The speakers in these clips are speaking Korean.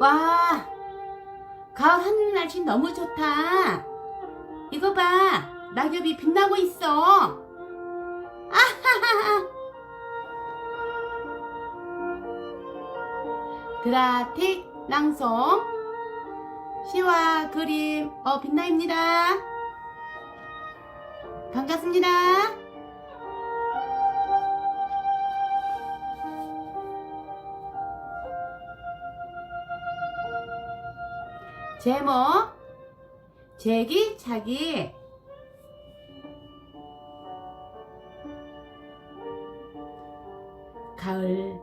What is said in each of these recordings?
와, 가을 하늘 날씨 너무 좋다. 이거 봐, 낙엽이 빛나고 있어. 아하하하. 드라틱 낭송 시와 그림 어 빛나입니다. 반갑습니다. 제목 제기차기? 가을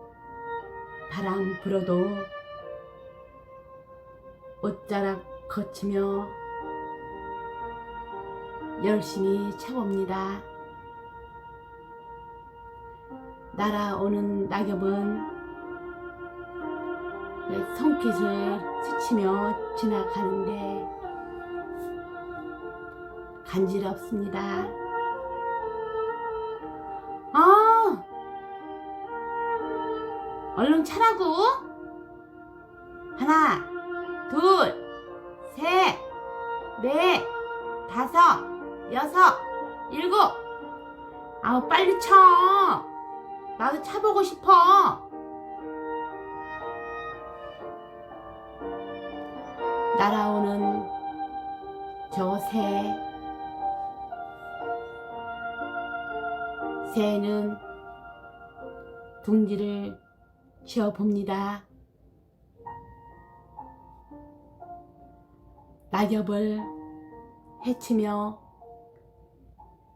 바람 불어도 옷자락 거치며 열심히 차봅니다. 날아오는 낙엽은 내 손깃을 스치며 지나가는데 간지럽습니다. 아, 얼른 차라고. 하나, 둘, 셋, 넷, 다섯, 여섯, 일곱. 아우 빨리 쳐. 나도 차보고 싶어. 날아오는 저 새. 새는 둥지를 치어봅니다. 낙엽을 헤치며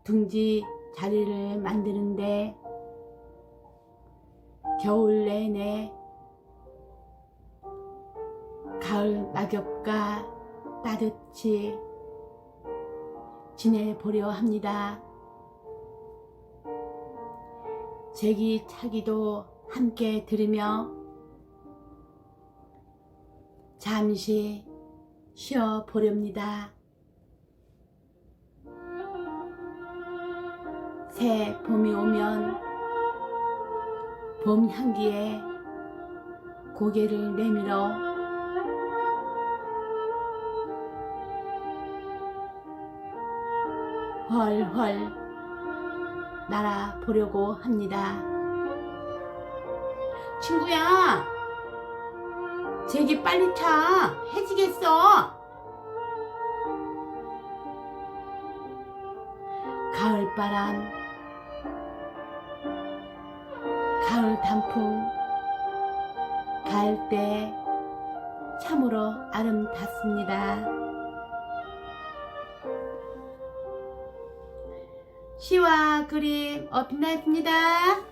둥지 자리를 만드는데 겨울 내내 가을 낙엽과 따뜻이 지내보려 합니다. 제기 차기도 함께 들으며 잠시 쉬어 보렵니다. 새 봄이 오면 봄 향기에 고개를 내밀어 훨훨 날아보려고 합니다. 친구야, 제기 빨리 차. 해지겠어. 가을바람, 가을 단풍, 가을 때 참으로 아름답습니다. 시와 그림 어 빛나있습니다.